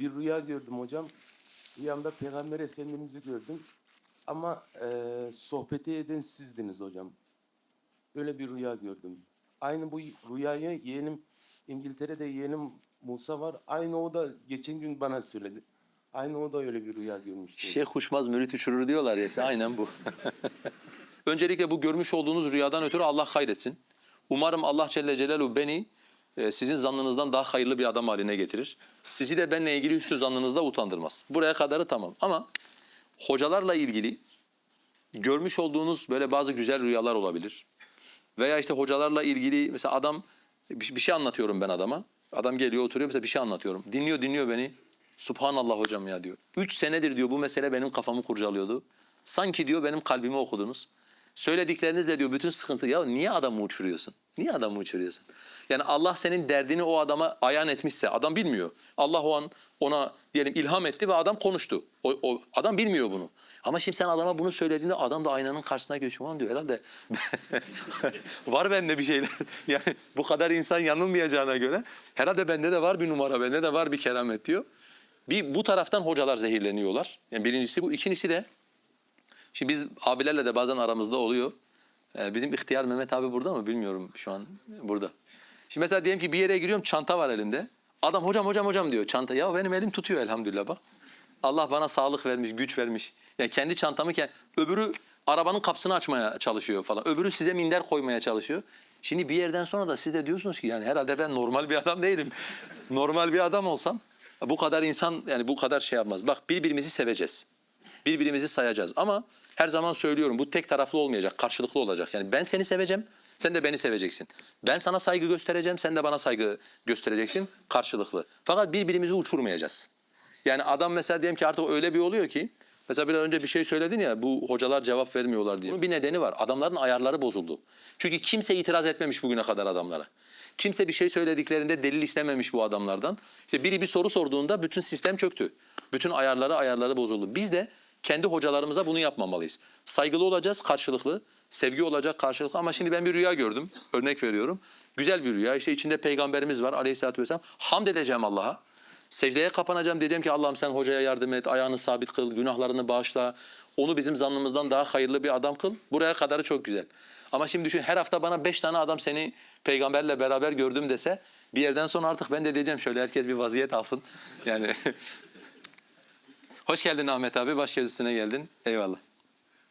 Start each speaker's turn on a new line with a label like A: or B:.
A: Bir rüya gördüm hocam. Rüyamda Peygamber Efendimiz'i gördüm. Ama eee sohbeti eden sizdiniz hocam. Böyle bir rüya gördüm. Aynı bu rüyayı yeğenim İngiltere'de yeğenim Musa var. Aynı o da geçen gün bana söyledi. Aynı o da öyle bir rüya görmüştü.
B: Şeyh uçmaz mürit uçurur diyorlar ya. aynen bu. Öncelikle bu görmüş olduğunuz rüyadan ötürü Allah hayretsin. Umarım Allah Celle Celaluhu beni e, sizin zannınızdan daha hayırlı bir adam haline getirir. Sizi de benimle ilgili üstü zannınızda utandırmaz. Buraya kadarı tamam. Ama hocalarla ilgili görmüş olduğunuz böyle bazı güzel rüyalar olabilir. Veya işte hocalarla ilgili mesela adam bir şey anlatıyorum ben adama. Adam geliyor oturuyor mesela bir şey anlatıyorum. Dinliyor dinliyor beni. Subhanallah hocam ya diyor. Üç senedir diyor bu mesele benim kafamı kurcalıyordu. Sanki diyor benim kalbimi okudunuz. Söylediklerinizle diyor bütün sıkıntı. Ya niye adamı uçuruyorsun? Niye adamı uçuruyorsun? Yani Allah senin derdini o adama ayan etmişse adam bilmiyor. Allah o an ona diyelim ilham etti ve adam konuştu. O, o adam bilmiyor bunu. Ama şimdi sen adama bunu söylediğinde adam da aynanın karşısına geçiyor. "Ulan diyor herhalde var bende bir şeyler. Yani bu kadar insan yanılmayacağına göre herhalde bende de var bir numara, bende de var bir keramet diyor. Bir bu taraftan hocalar zehirleniyorlar. Yani birincisi bu. ikincisi de Şimdi biz abilerle de bazen aramızda oluyor. Ee, bizim ihtiyar Mehmet abi burada mı bilmiyorum şu an burada. Şimdi mesela diyelim ki bir yere giriyorum çanta var elimde. Adam hocam hocam hocam diyor çanta. Ya benim elim tutuyor elhamdülillah bak. Allah bana sağlık vermiş, güç vermiş. Yani kendi çantamı kend- öbürü arabanın kapısını açmaya çalışıyor falan. Öbürü size minder koymaya çalışıyor. Şimdi bir yerden sonra da siz de diyorsunuz ki yani herhalde ben normal bir adam değilim. normal bir adam olsam bu kadar insan yani bu kadar şey yapmaz. Bak birbirimizi seveceğiz. Birbirimizi sayacağız ama her zaman söylüyorum bu tek taraflı olmayacak, karşılıklı olacak. Yani ben seni seveceğim, sen de beni seveceksin. Ben sana saygı göstereceğim, sen de bana saygı göstereceksin karşılıklı. Fakat birbirimizi uçurmayacağız. Yani adam mesela diyelim ki artık öyle bir oluyor ki mesela biraz önce bir şey söyledin ya bu hocalar cevap vermiyorlar diye. Bunun bir nedeni var. Adamların ayarları bozuldu. Çünkü kimse itiraz etmemiş bugüne kadar adamlara. Kimse bir şey söylediklerinde delil istememiş bu adamlardan. İşte biri bir soru sorduğunda bütün sistem çöktü. Bütün ayarları ayarları bozuldu. Biz de kendi hocalarımıza bunu yapmamalıyız. Saygılı olacağız karşılıklı, sevgi olacak karşılıklı ama şimdi ben bir rüya gördüm. Örnek veriyorum. Güzel bir rüya. İşte içinde peygamberimiz var aleyhissalatü vesselam. Hamd edeceğim Allah'a. Secdeye kapanacağım diyeceğim ki Allah'ım sen hocaya yardım et, ayağını sabit kıl, günahlarını bağışla. Onu bizim zannımızdan daha hayırlı bir adam kıl. Buraya kadarı çok güzel. Ama şimdi düşün her hafta bana beş tane adam seni peygamberle beraber gördüm dese bir yerden sonra artık ben de diyeceğim şöyle herkes bir vaziyet alsın. Yani Hoş geldin Ahmet abi. Baş göz üstüne geldin. Eyvallah.